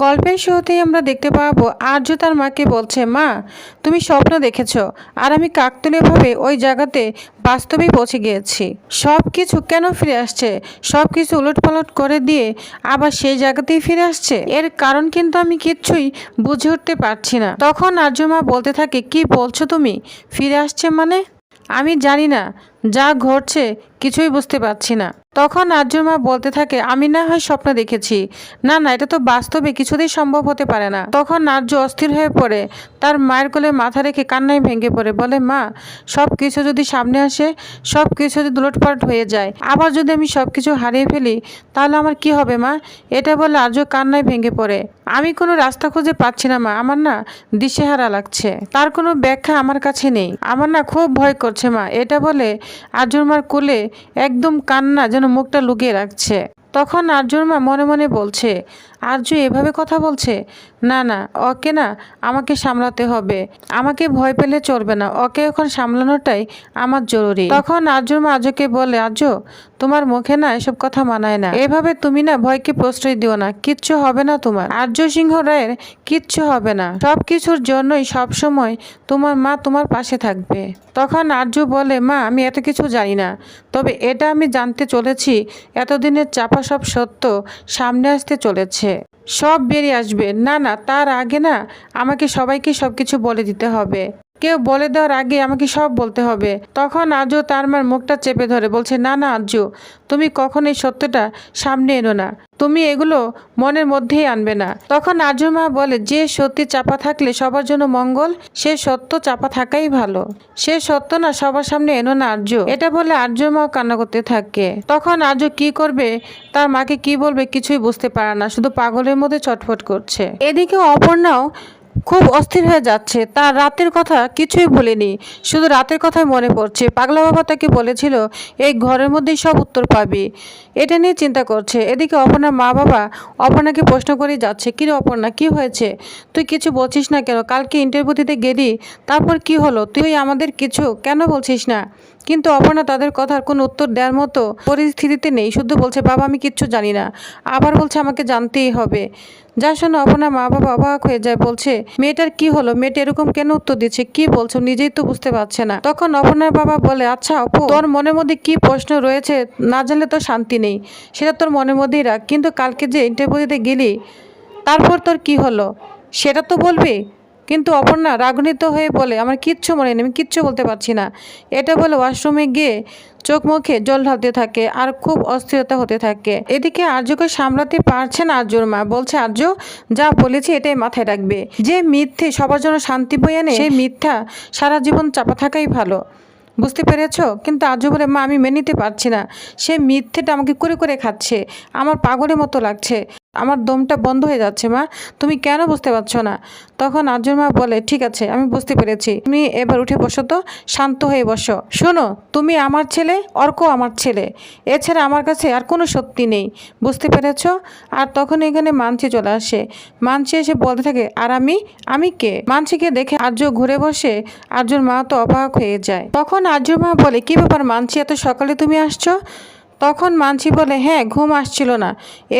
গল্পের শুরুতেই আমরা দেখতে পাবো আর্য তার মাকে বলছে, মা, তুমি স্বপ্ন দেখেছ আর আমি কাকতলীয়ভাবে ওই জায়গাতে বাস্তবেই পৌঁছে গিয়েছি। সব কিছু কেন ফিরে আসছে? সব কিছু উলটপালট করে দিয়ে আবার সেই জায়গাতেই ফিরে আসছে? এর কারণ কিন্তু আমি কিচ্ছুই বুঝে উঠতে পারছি না। তখন আর্য মা বলতে থাকে, কি বলছো তুমি? ফিরে আসছে মানে? আমি জানি না। যা ঘটছে কিছুই বুঝতে পারছি না। তখন আর্যর মা বলতে থাকে, আমি না হয় স্বপ্ন দেখেছি। না না, এটা তো বাস্তবে কিছুতেই সম্ভব হতে পারে না। তখন আর্য অস্থির হয়ে পড়ে। তার মায়ের কোলে মাথা রেখে কান্নায় ভেঙে পড়ে। বলে, মা সব কিছু যদি সামনে আসে সব কিছু যদি দুলটপালট হয়ে যায়, আবার যদি আমি সব কিছু হারিয়ে ফেলি, তাহলে আমার কি হবে, মা? এটা বলে আর্য কান্নায় ভেঙে পড়ে। আমি কোনো রাস্তা খুঁজে পাচ্ছি না, মা। আমার না দিশেহারা লাগছে। তার কোনো ব্যাখ্যা আমার কাছে নেই। আমার না খুব ভয় করছে, মা। এটা বলে আর্যর মার কোলে একদম কান্না যেন মুখটা লুকিয়ে রাখছে। তখন আর্যমা মনে মনে বলছে আর্য এভাবে কথা বলছে? না না, ওকে না, আমাকে সামলাতে হবে। আমাকে ভয় পেলে চলবে না। ওকে এখন সামলানোটাই আমার জরুরি। তখন আর্যর মা আর্যকে বলে, আর্য, তোমার মুখে না এসব কথা মানায় না। এভাবে তুমি না ভয়কে প্রশ্রয় দিও না। কিচ্ছু হবে না তোমার। আর্য সিংহ রায়ের কিচ্ছু হবে না। সব কিছুর জন্যই সবসময় তোমার মা তোমার পাশে থাকবে। তখন আর্য বলে, মা, আমি এত কিছু জানি না। তবে এটা আমি জানতে চলেছি। এতদিনের চাপা সব সত্য সামনে আসতে চলেছে। সব বেরিয়ে আসবে। না না, তার আগে না, আমাকে সবাইকে সব কিছু বলে দিতে হবে। কেউ বলে দেওয়ার আগে আমাকে সব বলতে হবে। তখন আজও তার মার মুখটা চেপে ধরে, বলছে, না না আজও তুমি কখন এই সত্যটা সামনে এনো না। তুমি এগুলো মনের মধ্যেই আনবে না। তখন আজও মা বলে, যে সত্যি চাপা থাকলে সবার জন্য মঙ্গল, সে সত্য চাপা থাকাই ভালো। সে সত্য না, সবার সামনে এনো না আর্য এটা বলে আর্য মাও কান্না করতে থাকে। তখন আর্য কি করবে, তার মাকে কি বলবে কিছুই বুঝতে পারে না, শুধু পাগলের মধ্যে ছটফট করছে। এদিকে অপর্ণাও খুব অস্থির হয়ে যাচ্ছে। তার রাতের কথা কিছুই ভুলেনি শুধু রাতের কথাই মনে পড়ছে। পাগলা বাবা তাকে বলেছিল, এই ঘরের মধ্যেই সব উত্তর পাবি। এটা নিয়ে চিন্তা করছে। এদিকে অপর্ণার মা বাবা অপর্ণাকে প্রশ্ন করেই যাচ্ছে কিরে অপর্ণা, কি হয়েছে? তুই কিছু বলছিস না কেন? কালকে ইন্টারভিউ দিতে গেলি, তারপর কি হলো? তুই আমাদের কিছু কেন বলছিস না? কিন্তু অপর্ণা তাদের কথার কোনো উত্তর দেওয়ার মতো পরিস্থিতিতে নেই। শুধু বলছে, বাবা, আমি কিচ্ছু জানি না। আবার বলছে, আমাকে জানতেই হবে। যা শোনো অপর্ণা মা বাবা অবাক হয়ে যায়, বলছে, মেয়েটার কি হলো? মেয়েটা এরকম কেন উত্তর দিচ্ছে? কি বলছো? নিজেই তো বুঝতে পারছে না। তখন অপর্ণার বাবা বলে আচ্ছা অপু, তোর মনের মধ্যে কি প্রশ্ন রয়েছে? না জানলে তোর শান্তি নেই। সেটা তোর মনের মধ্যেই রাখ। কিন্তু কালকে যে ইন্টারভিউ দিতে গেলি, তারপর তোর কি হলো? সেটা তো বলবি? কিন্তু অপর্ণা রাগান্বিত হয়ে বলে, আমার কিচ্ছু মনে নেই, আমি কিচ্ছু বলতে পারছি না। এটা বলে ওয়াশরুমে গিয়ে চোখ মুখে জল ঢালতে থাকে আর খুব অস্থিরতা হতে থাকে। এদিকে আর্যকে সামলাতে পারছে না আর্যর মা। বলছে, আর্য, যা বলেছি এটাই মাথায় রাখবে। যে মিথ্যে সবার জন্য শান্তি বয়ে আনে, সেই মিথ্যা সারা জীবন চাপা থাকাই ভালো। বুঝতে পেরেছ? কিন্তু আজও বলে, মা, আমি মেনে নিতে পারছি না। সে মিথ্যেটা আমাকে করে করে খাচ্ছে। আমার পাগলের মতো লাগছে। আমার দমটা বন্ধ হয়ে যাচ্ছে, মা। তুমি কেন বুঝতে পারছ না? তখন আর্যর মা বলে, ঠিক আছে, আমি বুঝতে পেরেছি। তুমি এবার উঠে বসো তো, শান্ত হয়ে বসো। শোনো, তুমি আমার ছেলে অর্ক আমার ছেলে। এছাড়া আমার কাছে আর কোনো সত্যি নেই। বুঝতে পেরেছ? আর তখন এখানে মানছি চলে আসে। মানছি এসে বলতে থাকে, আর আমি? আমি কে? মানছিকে দেখে আর্য ঘুরে বসে, আর্যর মা তো অবাক হয়ে যায়। তখন আর্যর মা বলে, কি ব্যাপার মানছি এত সকালে তুমি আসছো? তখন মানছি বলে হ্যাঁ ঘুম আসছিল না।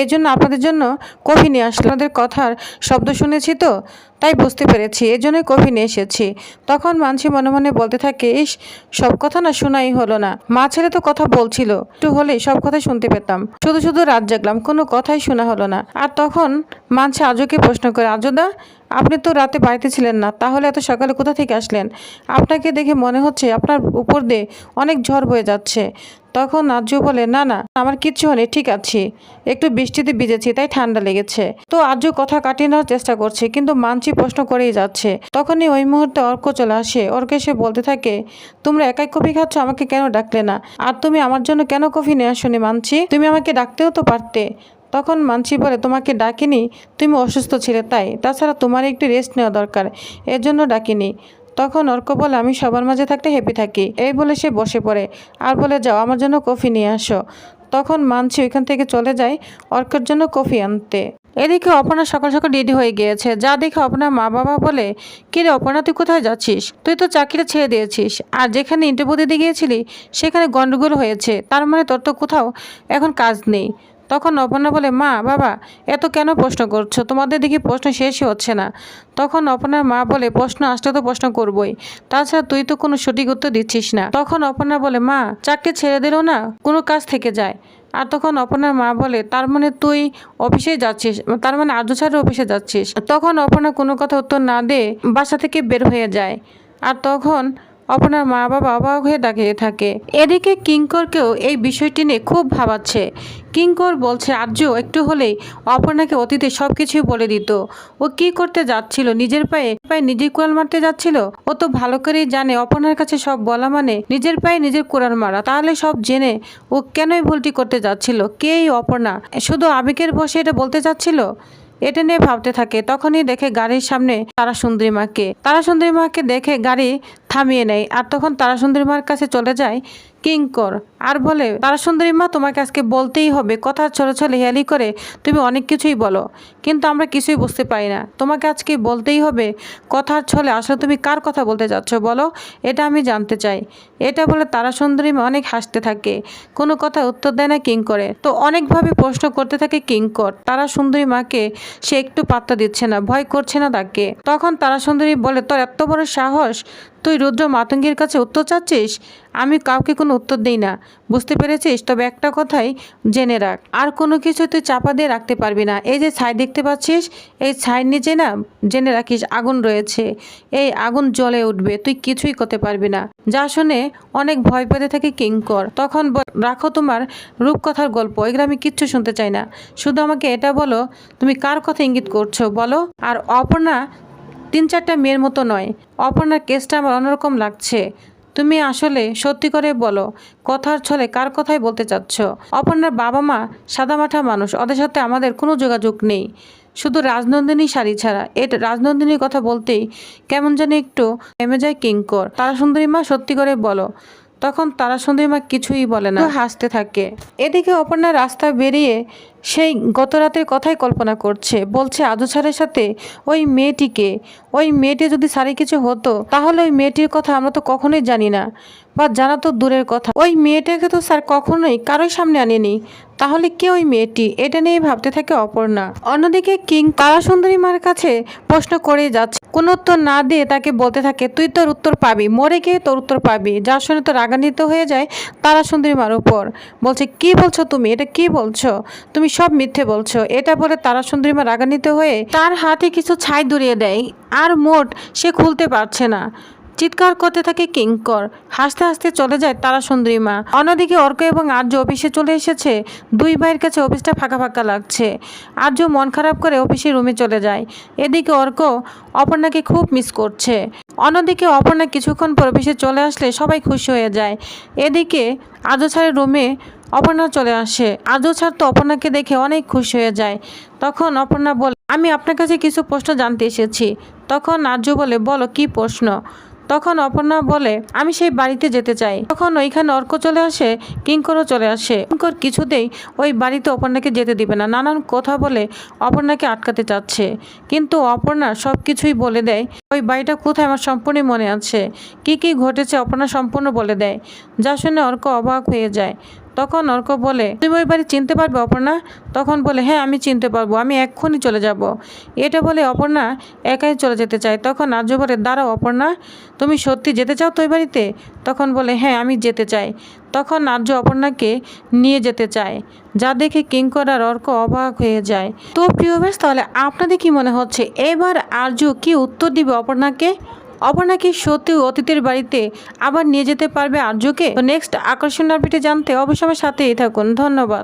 এই জন্য আপনাদের জন্য কফি নিয়ে আসলাম। আপনাদের কথার শব্দ শুনেছি তো? তাই বুঝতে পেরেছি এই জন্যই কফি নিয়ে এসেছি। তখন মানছি মনে মনে বলতে থাকে, ইস, সব কথা না শোনাই হলো না। মা ছেলে তো কথা বলছিল, একটু হলেই সব কথা শুনতে পেতাম। শুধু শুধু রাত জাগলাম, কোনো কথাই শোনা হলো না। আর তখন মানছি আজকে প্রশ্ন করে আজদা আপনি তো রাতে বাড়িতে ছিলেন না, তাহলে এত সকালে কোথা থেকে আসলেন? আপনাকে দেখে মনে হচ্ছে আপনার উপর দিয়ে অনেক ঝড় বয়ে যাচ্ছে। তখন আর্য বলে, না না, আমার কিচ্ছু হয়নি, ঠিক আছে। একটু বৃষ্টিতে ভিজেছি, তাই ঠান্ডা লেগেছে। তো আর্য কথা কাটিয়ে নেওয়ার চেষ্টা করছে, কিন্তু মানছি প্রশ্ন করেই যাচ্ছে। তখনই ওই মুহূর্তে অর্ক চলে আসে। অর্ক এসে বলতে থাকে, তোমরা একাই কফি খাচ্ছ? আমাকে কেন ডাকলে না? আর তুমি আমার জন্য কেন কফি নিয়ে আসনি মানছি? তুমি আমাকে ডাকতেও তো পারতে। তখন মানছি বলে, তোমাকে ডাকিনি। তুমি অসুস্থ ছিলে তাই। তাছাড়া তোমার একটু রেস্ট নেওয়া দরকার। এর জন্য ডাকিনি। তখন অর্ক বলে, আমি সবার মাঝে থাকতে হ্যাপি থাকি। এই বলে সে বসে পড়ে। আর বলে, যাও, আমার জন্য কফি নিয়ে আসো। তখন মানছি ওইখান থেকে চলে যায় অর্কের জন্য কফি আনতে। এদিকে অপর্ণা সকাল সকাল রেডি হয়ে গিয়েছে। যা দেখে অপর্ণার মা বাবা বলে কিরে অপনা তুই কোথায় যাচ্ছিস? তুই তো চাকরিটা ছেড়ে দিয়েছিস। আর যেখানে ইন্টারভিউ দিতে গিয়েছিলি, সেখানে গন্ডগোল হয়েছে। তার মানে তোর তো কোথাও এখন কাজ নেই। তখন অপর্ণা বলে, মা, বাবা, এত কেন প্রশ্ন করছ? তোমাদের দেখি প্রশ্ন শেষই হচ্ছে না। তখন অপর্ণার মা বলে, প্রশ্ন আসলে তো প্রশ্ন করবই। তাছাড়া তুই তো কোনো সঠিক উত্তর দিচ্ছিস না। তখন অপর্ণা বলে, মা, চাকরি ছেড়ে দিলেও না, কোনো কাজ থেকে যায়। আর তখন অপর্ণার মা বলে, তার মানে তুই অফিসে যাচ্ছিস, তার মানে আর্য স্যারের অফিসে যাচ্ছিস। তখন অপর্ণা কোনো কথা উত্তর না দিয়ে বাসা থেকে বের হয়ে যায়। আর তখন অপর্ণার মা বাবা অবাক হয়ে দাঁড়িয়ে থাকে। এদিকে কিঙ্করকেও এই বিষয়টি নিয়ে খুব ভাবাচ্ছে। কিঙ্কর বলছে আর্য একটু হলেই অপর্ণাকে অতীতে সব বলে দিত। ও কি করতে যাচ্ছিল? নিজের পায়ে পায়ে নিজেই কোরআন মারতে যাচ্ছিল? ও তো ভালো করেই জানে অপর্ণার কাছে সব বলা মানে নিজের পায়ে নিজের কোরআন মারা। তাহলে সব জেনে ও কেনই ভুলটি করতে যাচ্ছিল? এই অপর্ণা? শুধু আবেগের বসে এটা বলতে চাচ্ছিল এটা নিয়ে ভাবতে থাকে। তখনই দেখে গাড়ির সামনে তারা সুন্দরী মাকে। তারা সুন্দরী মাকে দেখে গাড়ি থামিয়ে নেয়। আর তখন তারা সুন্দরী মার কাছে চলে যায় কিঙ্কর আর বলে, তারাসুন্দরী মা, তোমাকে আজকে বলতেই হবে। কথা ছোটো হেয়ালি করে তুমি অনেক কিছুই বলো। কিন্তু আমরা কিছুই বুঝতে পারি না। তোমাকে আজকে বলতেই হবে। কথার ছলে আসলে তুমি কার কথা বলতে যাচ্ছ বলো? এটা আমি জানতে চাই। এটা বলে তারাসুন্দরী মা অনেক হাসতে থাকে। কোনো কথা উত্তর দেয় না কিঙ্করে তো অনেকভাবে প্রশ্ন করতে থাকে কিঙ্কর তারাসুন্দরী মাকে সে একটু পাত্তা দিচ্ছে না, ভয় করছে না তাকে। তখন তারাসুন্দরী বলে, তোর এত বড় সাহস, তুই রুদ্র মাতঙ্গীর কাছে উত্তর চাচ্ছিস? আমি কাউকে কোনো উত্তর দিই না। বুঝতে পেরেছিস? তবে একটা কথাই জেনে রাখ। আর কোনো কিছু তুই চাপা দিয়ে রাখতে পারবি না। এই যে ছাই দেখতে পাচ্ছিস? এই ছাইয়ের নিচে না জেনে রাখিস আগুন রয়েছে। এই আগুন জ্বলে উঠবে। তুই কিছুই করতে পারবি না। যা শুনে অনেক ভয় পেতে থাকে কিঙ্কর। তখন রাখো তোমার রূপকথার গল্প। এগুলো আমি কিচ্ছু শুনতে চাই না। শুধু আমাকে এটা বলো, তুমি কার কথা ইঙ্গিত করছ? বলো। আর অপর্ণা তিন চারটা মেয়ের মতো নয়। অপর্ণার কেসটা আমার অন্যরকম লাগছে। তুমি আসলে সত্যি করে বলো, কথার ছলে কার কথাই বলতে চাচ্ছ? অপর্ণার বাবা মা সাদামাঠা মানুষ, ওদের সাথে আমাদের কোনো যোগাযোগ নেই। শুধু রাজনন্দিনী শাড়ি ছাড়া। এটা রাজনন্দিনীর কথা বলতেই কেমন জানি একটু নেমে যায় কিঙ্কর। তারা সুন্দরী মা, সত্যি করে বলো তখন তারা মা কিছুই বলে না। হাসতে থাকে। এদিকে অপর্ণা রাস্তা বেরিয়ে সেই গত রাতের কথাই কল্পনা করছে। বলছে, আজু স্যারের সাথে ওই মেয়েটিকে, ওই মেয়েটি যদি সারি কিছু হতো, তাহলে ওই মেয়েটির কথা আমরা তো কখনোই জানি না। বা জানা তো দূরের কথা। ওই মেয়েটাকে তো স্যার কখনোই কারোর সামনে আনেনি। তাহলে কে ওই মেয়েটি? এটা নিয়ে ভাবতে থাকে অপর্ণা। অন্যদিকে কিং তারা সুন্দরী মার কাছে প্রশ্ন করে যাচ্ছে কোনো উত্তর না দিয়ে তাকে বলতে থাকে, তুই তোর উত্তর পাবি, মরে গিয়ে তোর উত্তর পাবি। যার শুনে তো রাগান্বিত হয়ে যায় তারা সুন্দরী মার উপর। বলছে, কি বলছো তুমি? এটা কি বলছো? তুমি সব মিথ্যে বলছো। এটা বলে তারা সুন্দরী মা রাগান্বিত হয়ে তার হাতে কিছু ছাই দূরিয়ে দেয়। আর মোট সে খুলতে পারছে না। চিৎকার করতে থাকে কিঙ্কর হাসতে হাসতে চলে যায় তারা সুন্দরী মা। অন্যদিকে অর্ক এবং আর্য অফিসে চলে এসেছে। দুই ভাইয়ের কাছে অফিসটা ফাঁকা ফাঁকা লাগছে। আর্য মন খারাপ করে অফিসের রুমে চলে যায়। এদিকে অর্ক অপর্ণাকে খুব মিস করছে। অন্যদিকে অপর্ণা কিছুক্ষণ পর অফিসে চলে আসলে সবাই খুশি হয়ে যায়। এদিকে আর্য ছাড়ের রুমে অপর্ণা চলে আসে। আজও ছাড় তো অপর্ণাকে দেখে অনেক খুশি হয়ে যায়। তখন অপর্ণা বলে, আমি আপনার কাছে কিছু প্রশ্ন জানতে এসেছি। তখন আর্য বলে, বলো, কি প্রশ্ন? তখন অপর্ণা বলে, আমি সেই বাড়িতে যেতে চাই। তখন ওইখানে অর্ক চলে আসে, কিঙ্করও চলে আসে। কিঙ্কর কিছুতেই ওই বাড়িতে অপর্ণাকে যেতে দিবে না। নানান কথা বলে অপর্ণাকে আটকাতে চাচ্ছে। কিন্তু অপর্ণা সব কিছুই বলে দেয়, ওই বাড়িটা কোথায় আমার সম্পূর্ণই মনে আছে। কি কি ঘটেছে অপর্ণা সম্পূর্ণ বলে দেয়। যা শুনে অর্ক অবাক হয়ে যায়। তখন অর্ক বলে, তুমি ওই বাড়ি চিনতে পারবে, অপর্ণা? তখন বলে হ্যাঁ আমি চিনতে পারব, আমি এক্ষুনি চলে যাব। এটা বলে অপর্ণা একাই চলে যেতে চায়। তখন আর্য বলে, দাঁড়াও অপর্ণা, তুমি সত্যি যেতে চাও তো ওই বাড়িতে? তখন বলে হ্যাঁ আমি যেতে চাই। তখন আর্য অপর্ণাকে নিয়ে যেতে চায়। যা দেখে কিঙ্কর আর অর্ক অবাক হয়ে যায়। তো প্রিয় তাহলে আপনাদের কি মনে হচ্ছে? এবার আর্য কি উত্তর দিবে অপর্ণাকে? অপর্ণা কি সত্যি অতীতের বাড়িতে আবার নিয়ে যেতে পারবে আর্যকে? তো নেক্সট আকর্ষণ আপডেটে জানতে অবশ্যই আমার সাথেই থাকুন। ধন্যবাদ।